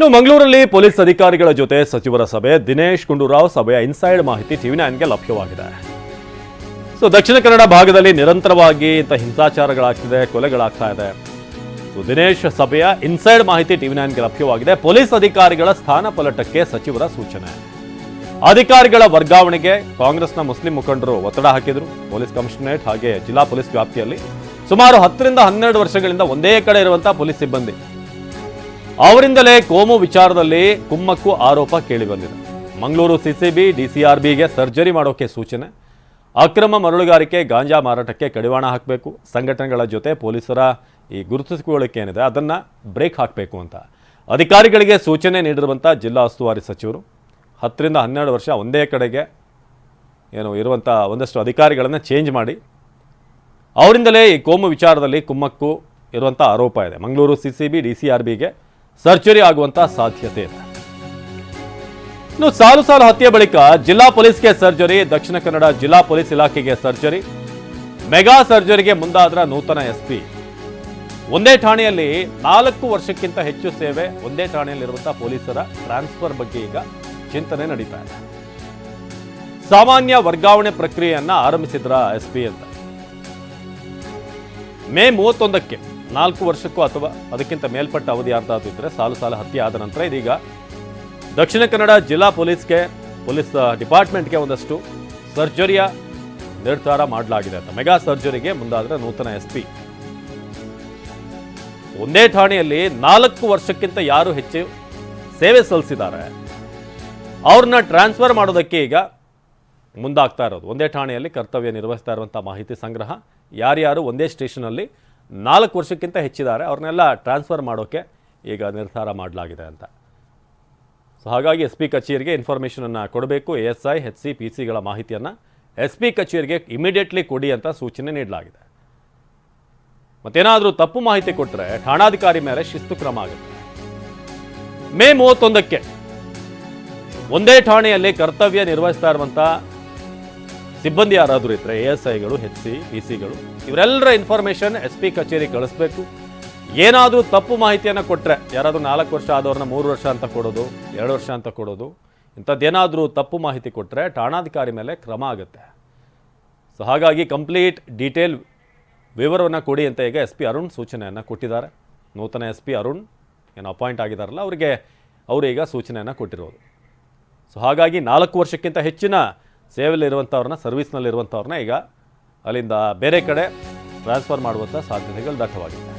ಇನ್ನು ಮಂಗಳೂರಲ್ಲಿ ಪೊಲೀಸ್ ಅಧಿಕಾರಿಗಳ ಜೊತೆ ಸಚಿವರ ಸಭೆ. ದಿನೇಶ್ ಗುಂಡೂರಾವ್ ಸಭೆಯ ಇನ್ಸೈಡ್ ಮಾಹಿತಿ ಟಿವಿ ನೈನ್ಗೆ ಲಭ್ಯವಾಗಿದೆ. ಸೊ, ದಕ್ಷಿಣ ಕನ್ನಡ ಭಾಗದಲ್ಲಿ ನಿರಂತರವಾಗಿ ಇಂಥ ಹಿಂಸಾಚಾರಗಳಾಗ್ತಿದೆ, ಕೊಲೆಗಳಾಗ್ತಾ ಇದೆ. ಸೊ, ದಿನೇಶ್ ಸಭೆಯ ಇನ್ಸೈಡ್ ಮಾಹಿತಿ ಟಿವಿ ನೈನ್ಗೆ ಲಭ್ಯವಾಗಿದೆ. ಪೊಲೀಸ್ ಅಧಿಕಾರಿಗಳ ಸ್ಥಾನ ಪಲಟಕ್ಕೆ ಸಚಿವರ ಸೂಚನೆ. ಅಧಿಕಾರಿಗಳ ವರ್ಗಾವಣೆಗೆ ಕಾಂಗ್ರೆಸ್ನ ಮುಸ್ಲಿಂ ಮುಖಂಡರು ಒತ್ತಡ ಹಾಕಿದರು. ಪೊಲೀಸ್ ಕಮಿಷನರೇಟ್ ಹಾಗೆ ಜಿಲ್ಲಾ ಪೊಲೀಸ್ ವ್ಯಾಪ್ತಿಯಲ್ಲಿ ಸುಮಾರು ಹತ್ತರಿಂದ ಹನ್ನೆರಡು ವರ್ಷಗಳಿಂದ ಒಂದೇ ಕಡೆ ಇರುವಂತಹ ಪೊಲೀಸ್ ಸಿಬ್ಬಂದಿ. ಅವರಿಂದಲೇ ಕೋಮು ವಿಚಾರದಲ್ಲಿ ಕುಮ್ಮಕ್ಕು ಆರೋಪ ಕೇಳಿಬಂದಿದೆ. ಮಂಗಳೂರು ಸಿಸಿಬಿ, ಡಿಸಿಆರ್ಬಿಗೆ ಸರ್ಜರಿ ಮಾಡೋಕೆ ಸೂಚನೆ. ಅಕ್ರಮ ಮರಳುಗಾರಿಕೆ, ಗಾಂಜಾ ಮಾರಾಟಕ್ಕೆ ಕಡಿವಾಣ ಹಾಕಬೇಕು. ಸಂಘಟನೆಗಳ ಜೊತೆ ಪೊಲೀಸರ ಈ ಗುರುತಿಸಿಕೊಳ್ಳಿಕೆ ಏನಿದೆ ಅದನ್ನು ಬ್ರೇಕ್ ಹಾಕಬೇಕು ಅಂತ. ಅಧಿಕಾರಿಗಳಿಗೆ ಸೂಚನೆ ನೀಡಿರುವಂಥ ಜಿಲ್ಲಾ ಉಸ್ತುವಾರಿ ಸಚಿವರು, ಹತ್ತರಿಂದ ಹನ್ನೆರಡು ವರ್ಷ ಒಂದೇ ಕಡೆಗೆ ಏನು ಇರುವಂಥ ಒಂದಷ್ಟು ಅಧಿಕಾರಿಗಳನ್ನು ಚೇಂಜ್ ಮಾಡಿ. ಅವರಿಂದಲೇ ಈ ಕೋಮು ವಿಚಾರದಲ್ಲಿ ಕುಮ್ಮಕ್ಕು ಇರುವಂಥ ಆರೋಪ ಇದೆ. Mangaluru C C B D C R ಬಿಗೆ ಸರ್ಜರಿ ಆಗುವಂತ ಸಾಧ್ಯತೆ ಇದೆ. ಇನ್ನು ಸಾಲು ಸಾಲು ಹತ್ಯೆ ಬಳಿಕ ಜಿಲ್ಲಾ ಪೊಲೀಸ್ಗೆ ಸರ್ಜರಿ, ದಕ್ಷಿಣ ಕನ್ನಡ ಜಿಲ್ಲಾ ಪೊಲೀಸ್ ಇಲಾಖೆಗೆ ಸರ್ಜರಿ, ಮೆಗಾ ಸರ್ಜರಿಗೆ ಮುಂದಾದ್ರ ನೂತನ ಎಸ್ಪಿ. ಒಂದೇ ಠಾಣೆಯಲ್ಲಿ ನಾಲ್ಕು ವರ್ಷಕ್ಕಿಂತ ಹೆಚ್ಚು ಸೇವೆ, ಒಂದೇ ಠಾಣೆಯಲ್ಲಿರುವಂತಹ ಪೊಲೀಸರ ಟ್ರಾನ್ಸ್ಫರ್ ಬಗ್ಗೆ ಈಗ ಚಿಂತನೆ ನಡೀತಾ ಇದೆ. ಸಾಮಾನ್ಯ ವರ್ಗಾವಣೆ ಪ್ರಕ್ರಿಯೆಯನ್ನ ಆರಂಭಿಸಿದ್ರ ಎಸ್ಪಿ ಅಂತ. ಮೇ ಮೂವತ್ತೊಂದಕ್ಕೆ ನಾಲ್ಕು ವರ್ಷಕ್ಕೂ ಅಥವಾ ಅದಕ್ಕಿಂತ ಮೇಲ್ಪಟ್ಟ ಅವಧಿ ಯಾರ್ದಾದ್ರು ಇದ್ದರೆ ಸಾಲು ಸಾಲು ಹತ್ಯೆ ಆದ ನಂತರ ಇದೀಗ ದಕ್ಷಿಣ ಕನ್ನಡ ಜಿಲ್ಲಾ ಪೊಲೀಸ್ಗೆ, ಪೊಲೀಸ್ ಡಿಪಾರ್ಟ್ಮೆಂಟ್ಗೆ ಒಂದಷ್ಟು ಸರ್ಜರಿಯ ನಿರ್ಧಾರ ಮಾಡಲಾಗಿದೆ ಅಂತ. ಮೆಗಾ ಸರ್ಜರಿಗೆ ಮುಂದಾದ್ರೆ ನೂತನ ಎಸ್ ಪಿ ಒಂದೇ ಠಾಣೆಯಲ್ಲಿ ನಾಲ್ಕು ವರ್ಷಕ್ಕಿಂತ ಯಾರು ಹೆಚ್ಚು ಸೇವೆ ಸಲ್ಲಿಸಿದ್ದಾರೆ, ಅವ್ರನ್ನ ಟ್ರಾನ್ಸ್ಫರ್ ಮಾಡೋದಕ್ಕೆ ಈಗ ಮುಂದಾಗ್ತಾ ಇರೋದು. ಒಂದೇ ಠಾಣೆಯಲ್ಲಿ ಕರ್ತವ್ಯ ನಿರ್ವಹಿಸ್ತಾ ಇರುವಂಥ ಮಾಹಿತಿ ಸಂಗ್ರಹ. ಯಾರ್ಯಾರು ಒಂದೇ ಸ್ಟೇಷನಲ್ಲಿ ನಾಲ್ಕು ವರ್ಷಕ್ಕಿಂತ ಹೆಚ್ಚಿದ್ದಾರೆ. ಅವ್ರನ್ನೆಲ್ಲ ಟ್ರಾನ್ಸ್ಫರ್ ಮಾಡೋಕ್ಕೆ ಈಗ ನಿರ್ಧಾರ ಮಾಡಲಾಗಿದೆ ಅಂತ. ಸೊ ಹಾಗಾಗಿ ಎಸ್ ಪಿ ಕಚೇರಿಗೆ ಇನ್ಫಾರ್ಮೇಷನನ್ನು ಕೊಡಬೇಕು. A S I, H C, P ಸಿಗಳ ಮಾಹಿತಿಯನ್ನು ಎಸ್ ಪಿ ಕಚೇರಿಗೆ ಇಮಿಡಿಯೇಟ್ಲಿ ಕೊಡಿ ಅಂತ ಸೂಚನೆ ನೀಡಲಾಗಿದೆ. ಮತ್ತೇನಾದರೂ ತಪ್ಪು ಮಾಹಿತಿ ಕೊಟ್ಟರೆ ಠಾಣಾಧಿಕಾರಿ ಮೇಲೆ ಶಿಸ್ತು ಕ್ರಮ ಆಗುತ್ತೆ. ಮೇ ಮೂವತ್ತೊಂದಕ್ಕೆ ಒಂದೇ ಠಾಣೆಯಲ್ಲಿ ಕರ್ತವ್ಯ ನಿರ್ವಹಿಸ್ತಾ ಇರುವಂಥ ಸಿಬ್ಬಂದಿ ಯಾರಾದರೂ ಇದ್ದರೆ ಎ ಎಸ್ ಐಗಳು, ಎಚ್ ಸಿ ಪಿ ಸಿಗಳು, ಇವರೆಲ್ಲರ ಇನ್ಫಾರ್ಮೇಷನ್ ಎಸ್ ಪಿ ಕಚೇರಿ ಕಳಿಸ್ಬೇಕು. ಏನಾದರೂ ತಪ್ಪು ಮಾಹಿತಿಯನ್ನು ಕೊಟ್ಟರೆ ಯಾರಾದರೂ ನಾಲ್ಕು ವರ್ಷ ಆದವ್ರನ್ನ ಮೂರು ವರ್ಷ ಅಂತ ಕೊಡೋದು, ಎರಡು ವರ್ಷ ಅಂತ ಕೊಡೋದು, ಇಂಥದ್ದೇನಾದರೂ ತಪ್ಪು ಮಾಹಿತಿ ಕೊಟ್ಟರೆ ಠಾಣಾಧಿಕಾರಿ ಮೇಲೆ ಕ್ರಮ ಆಗುತ್ತೆ. ಸೊ ಹಾಗಾಗಿ ಕಂಪ್ಲೀಟ್ ಡೀಟೇಲ್ ವಿವರವನ್ನು ಕೊಡಿ ಅಂತ ಈಗ ಎಸ್ ಪಿ ಅರುಣ್ ಸೂಚನೆಯನ್ನು ಕೊಟ್ಟಿದ್ದಾರೆ. ನೂತನ ಎಸ್ ಪಿ ಅರುಣ್ ಏನು ಅಪಾಯಿಂಟ್ ಆಗಿದ್ದಾರಲ್ಲ ಅವರಿಗೆ, ಅವರು ಈಗ ಸೂಚನೆಯನ್ನು ಕೊಟ್ಟಿರೋದು. ಸೊ ಹಾಗಾಗಿ ನಾಲ್ಕು ವರ್ಷಕ್ಕಿಂತ ಹೆಚ್ಚಿನ ಸೇವೆಯಲ್ಲಿರುವಂಥವ್ರನ್ನ ಸರ್ವಿಸ್ನಲ್ಲಿರುವಂಥವ್ರನ್ನ ಈಗ ಅಲ್ಲಿಂದ ಬೇರೆ ಕಡೆ ಟ್ರಾನ್ಸ್ಫರ್ ಮಾಡುವಂಥ ಸಾಧ್ಯತೆಗಳು ದಟ್ಟವಾಗಿದೆ